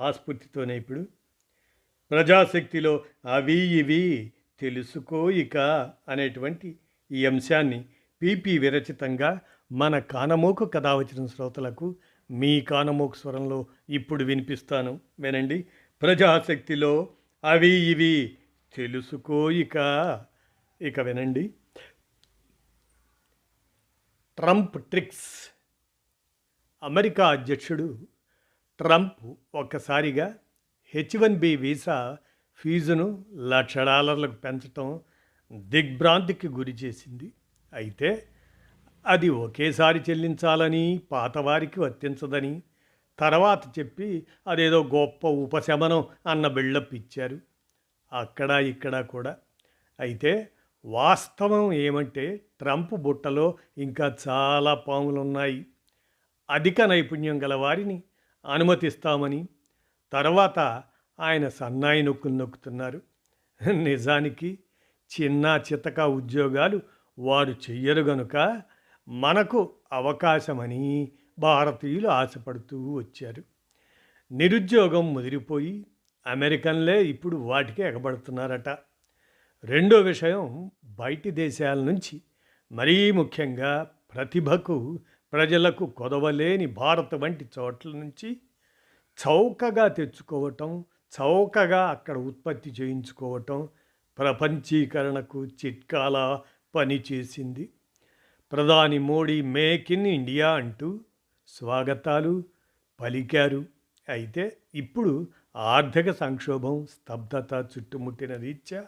ఆస్ఫూర్తితోనే ఇప్పుడు ప్రజాశక్తిలో అవి ఇవి తెలుసుకో ఇక అనేటువంటి ఈ అంశాన్ని పీపీ విరచితంగా మన కానమోకు కథ వచ్చిన శ్రోతలకు మీ కానమోకు స్వరంలో ఇప్పుడు వినిపిస్తాను. వినండి. ప్రజాశక్తిలో అవి ఇవి తెలుసుకో ఇక. ఇక వినండి. Trump tricks. అమెరికా అధ్యక్షుడు ట్రంప్ ఒక్కసారిగా హెచ్ వన్ బి వీసా ఫీజును లక్ష డాలర్లకు పెంచటం దిగ్భ్రాంతికి గురి చేసింది. అయితే అది ఒకేసారి చెల్లించాలని పాతవారికి వర్తించదని తర్వాత చెప్పి అదేదో గొప్ప ఉపశమనం అన్న బిల్డప్ ఇచ్చారు. అక్కడ ఇక్కడ కూడా. అయితే వాస్తవం ఏమంటే ట్రంప్ బుట్టలో ఇంకా చాలా పాములున్నాయి. అధిక నైపుణ్యం గల వారిని అనుమతిస్తామని తర్వాత ఆయన సన్నాయి నొక్కులు నొక్కుతున్నారు. నిజానికి చిన్న చితక ఉద్యోగాలు వారు చెయ్యరు గనుక మనకు అవకాశమని భారతీయులు ఆశపడుతూ వచ్చారు. నిరుద్యోగం ముదిరిపోయి అమెరికన్లే ఇప్పుడు వాటికి ఎగబడుతున్నారట. రెండో విషయం బయటి దేశాల నుంచి మరీ ముఖ్యంగా ప్రతిభకు ప్రజలకు కొదవలేని భారత్ వంటి చోట్ల నుంచి చౌకగా తెచ్చుకోవటం చౌకగా అక్కడ ఉత్పత్తి చేయించుకోవటం ప్రపంచీకరణకు చిట్కాల పనిచేసింది ప్రధాని మోడీ మేక్ ఇన్ ఇండియా అంటూ స్వాగతాలు పలికారు. అయితే ఇప్పుడు ఆర్థిక సంక్షోభం స్తబ్దత చుట్టుముట్టిన రీత్యా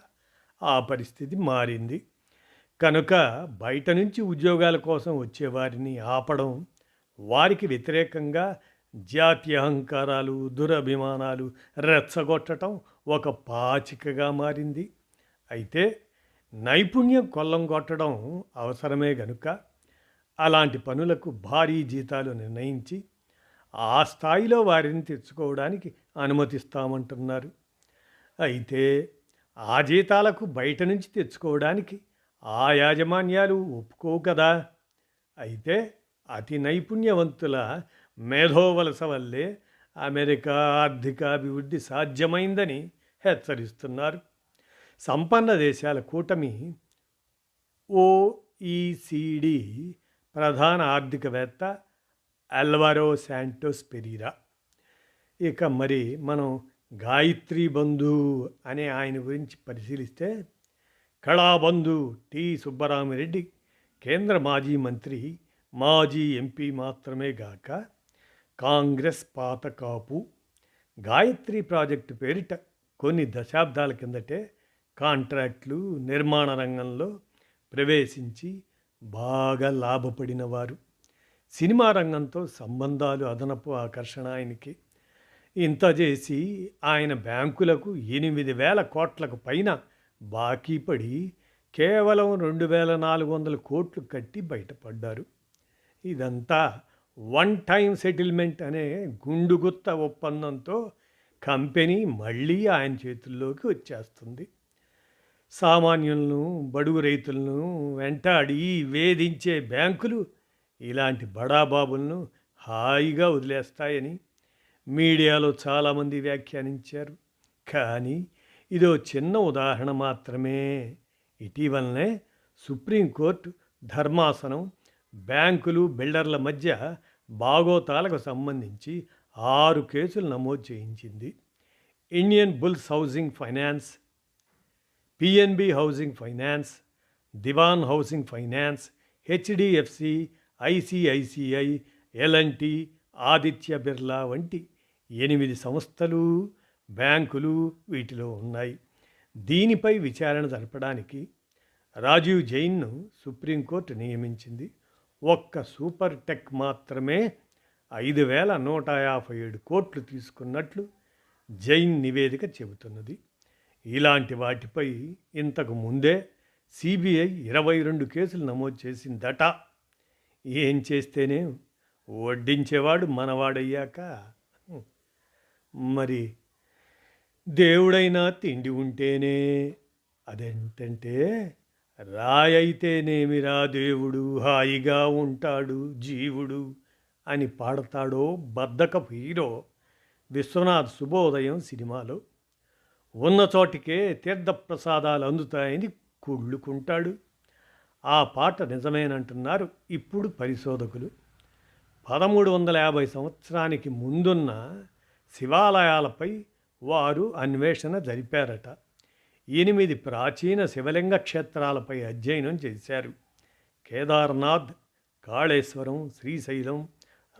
ఆ పరిస్థితి మారింది. కనుక బయట నుంచి ఉద్యోగాల కోసం వచ్చేవారిని ఆపడం వారికి వ్యతిరేకంగా జాతీయ అహంకారాలు దురభిమానాలు రెచ్చగొట్టడం ఒక పాచికగా మారింది. అయితే నైపుణ్యం కొల్లం కొట్టడం అవసరమే గనుక అలాంటి పనులకు భారీ జీతాలు నిర్ణయించి ఆ స్థాయిలో వారిని తెచ్చుకోవడానికి అనుమతిస్తామంటున్నారు. అయితే ఆ జీతాలకు బయట నుంచి తెచ్చుకోవడానికి ఆ యాజమాన్యాలు ఒప్పుకో కదా. అయితే అతి నైపుణ్యవంతుల మేధోవలస వల్లే అమెరికా ఆర్థికాభివృద్ధి సాధ్యమైందని హెచ్చరిస్తున్నారు. సంపన్న దేశాల కూటమి ఓఈసిడి ప్రధాన ఆర్థికవేత్త అల్వారో శాంటోస్ పెరీరా. ఇక మరి మనం గాయత్రి బంధు అనే ఆయన గురించి పరిశీలిస్తే కళాబంధు టి. సుబ్బరామిరెడ్డి కేంద్ర మాజీ మంత్రి మాజీ ఎంపీ మాత్రమే గాక కాంగ్రెస్ పాతకాపు గాయత్రి ప్రాజెక్టు పేరిట కొన్ని దశాబ్దాల కిందటే కాంట్రాక్ట్లు నిర్మాణ రంగంలో ప్రవేశించి బాగా లాభపడినవారు సినిమా రంగంతో సంబంధాలు అదనపు ఆకర్షణ ఆయనకి. ఇంత చేసి ఆయన బ్యాంకులకు ఎనిమిది వేల కోట్లకు పైన బాకీ పడి కేవలం రెండు వేల నాలుగు వందల కోట్లు కట్టి బయటపడ్డారు. ఇదంతా వన్ టైం సెటిల్మెంట్ అనే గుండుగుత్త ఒప్పందంతో కంపెనీ మళ్ళీ ఆయన చేతుల్లోకి వచ్చేస్తుంది. సామాన్యులను బడుగు రైతులను వెంటాడి వేధించే బ్యాంకులు ఇలాంటి బడాబాబులను హాయిగా వదిలేస్తాయని మీడియాలో చాలామంది వ్యాఖ్యానించారు. కానీ ఇదో చిన్న ఉదాహరణ మాత్రమే. ఇటీవలనే సుప్రీంకోర్టు ధర్మాసనం బ్యాంకులు బిల్డర్ల మధ్య బాగోతాలకు సంబంధించి ఆరు కేసులు నమోదు చేయించింది. Indian bulls housing finance PNB housing finance Dewan housing finance HDFC ICICI L and T Aditya Birla వంటి ఎనిమిది సంస్థలు బ్యాంకులు వీటిలో ఉన్నాయి. దీనిపై విచారణ జరపడానికి రాజీవ్ జైన్ను సుప్రీంకోర్టు నియమించింది. ఒక్క సూపర్ టెక్ మాత్రమే ఐదు వేల నూట యాభై ఏడు కోట్లు తీసుకున్నట్లు జైన్ నివేదిక చెబుతున్నది. ఇలాంటి వాటిపై ఇంతకు ముందే సిబిఐ ఇరవై రెండు కేసులు నమోదు చేసిందట. ఏం చేస్తేనే వడ్డించేవాడు మనవాడయ్యాక. మరి దేవుడైనా తిండి ఉంటేనే. అదేంటంటే రాయైతేనేమిరా దేవుడు హాయిగా ఉంటాడు జీవుడు అని పాడతాడో బద్దకపు హీరో విశ్వనాథ్ శుభోదయం సినిమాలో. ఉన్న చోటికే తీర్థప్రసాదాలు అందుతాయని కుళ్ళుకుంటాడు. ఆ పాట నిజమేనంటున్నారు ఇప్పుడు పరిశోధకులు. పదమూడు వందల యాభై సంవత్సరానికి ముందున్న శివాలయాలపై వారు అన్వేషణ జరిపారట. ఎనిమిది ప్రాచీన శివలింగ క్షేత్రాలపై అధ్యయనం చేశారు. కేదార్నాథ్ కాళేశ్వరం శ్రీశైలం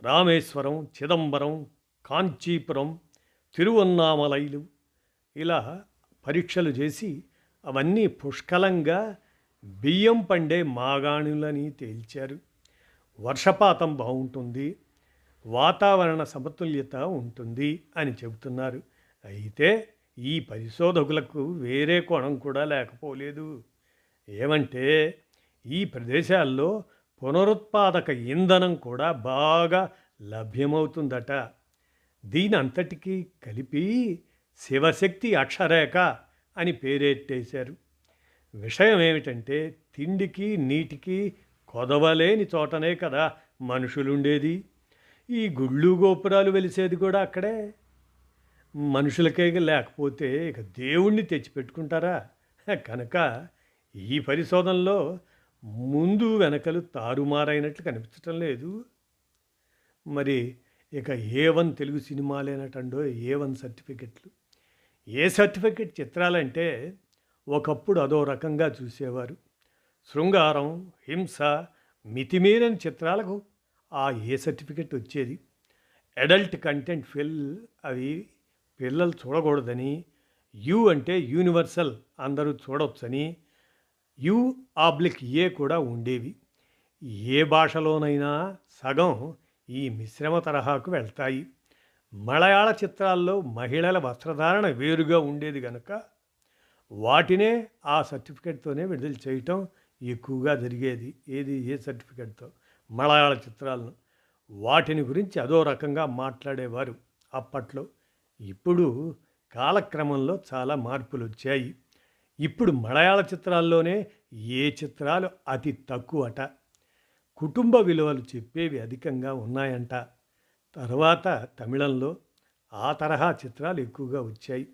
రామేశ్వరం చిదంబరం కాంచీపురం తిరువన్నామలైలు ఇలా పరీక్షలు చేసి అవన్నీ పుష్కలంగా బియ్యం పండే మాగాణులని తేల్చారు. వర్షపాతం బాగుంటుంది వాతావరణ సమతుల్యత ఉంటుంది అని చెబుతున్నారు. అయితే ఈ పరిశోధకులకు వేరే కోణం కూడా లేకపోలేదు. ఏమంటే ఈ ప్రదేశాల్లో పునరుత్పాదక ఇంధనం కూడా బాగా లభ్యమవుతుందట. దీని అంతటికీ కలిపి శివశక్తి అక్షరేఖ అని పేరెట్టేశారు. విషయం ఏమిటంటే తిండికి నీటికి కొదవలేని చోటనే కదా మనుషులుండేది. ఈ గుళ్ళు గోపురాలు వెలిసేది కూడా అక్కడే. మనుషులకే లేకపోతే ఇక దేవుణ్ణి తెచ్చిపెట్టుకుంటారా? కనుక ఈ పరిశోధనలో ముందు వెనకలు తారుమారైనట్లు కనిపించటం లేదు. మరి ఇక ఏ వన్ తెలుగు సినిమాలేనటండో ఏ వన్ సర్టిఫికెట్లు? ఏ సర్టిఫికెట్ చిత్రాలంటే ఒకప్పుడు అదో రకంగా చూసేవారు. శృంగారం హింస మితిమీరని చిత్రాలకు ఆ ఏ సర్టిఫికెట్ వచ్చేది? అడల్ట్ కంటెంట్ ఫిల్ అవి పిల్లలు చూడకూడదని యు అంటే యూనివర్సల్ అందరూ చూడవచ్చని యు ఆబ్లిక్ ఏ కూడా ఉండేవి. ఏ భాషలోనైనా సగం ఈ మిశ్రమ తరహాకు వెళ్తాయి. మలయాళ చిత్రాల్లో మహిళల వస్త్రధారణ వేరుగా ఉండేది కనుక వాటినే ఆ సర్టిఫికెట్తోనే విడుదల చేయటం ఎక్కువగా జరిగేది. ఏది ఏ సర్టిఫికెట్తో? మలయాళ చిత్రాలను. వాటిని గురించి అదో రకంగా మాట్లాడేవారు అప్పట్లో. ఇప్పుడు కాలక్రమంలో చాలా మార్పులు వచ్చాయి ఇప్పుడు మలయాళ చిత్రాల్లోనే ఏ చిత్రాలు అతి తక్కువట. కుటుంబ విలువలు చెప్పేవి అధికంగా ఉన్నాయంట. తర్వాత తమిళంలో ఆ తరహా చిత్రాలు ఎక్కువగా వచ్చాయి.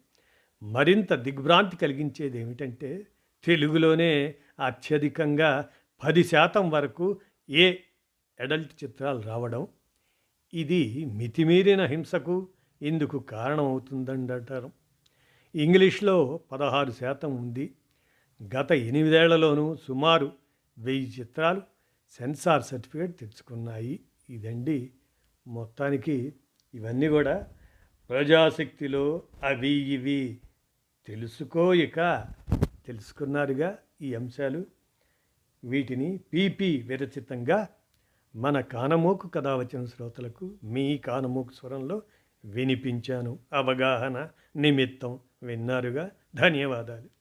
మరింత దిగ్భ్రాంతి కలిగించేది ఏమిటంటే తెలుగులోనే అత్యధికంగా పది శాతం వరకు ఏ అడల్ట్ చిత్రాలు రావడం. ఇది మితిమీరిన హింసకు ఇందుకు కారణమవుతుందంటారు ఇంగ్లీష్లో పదహారు శాతం ఉంది. గత ఎనిమిదేళ్ళలోనూ సుమారు వెయ్యి చిత్రాలు సెన్సార్ సర్టిఫికేట్ తెచ్చుకున్నాయి. ఇదండి మొత్తానికి ఇవన్నీ కూడా ప్రజాశక్తిలో అవి ఇవి తెలుసుకో ఇక తెలుసుకున్నారుగా ఈ అంశాలు. వీటిని పీపీ విరచితంగా మన కానమోకు కథ వచ్చిన శ్రోతలకు మీ కానమోకు స్వరంలో వినిపించాను. అవగాహన నిమిత్తం విన్నారుగా. ధన్యవాదాలు.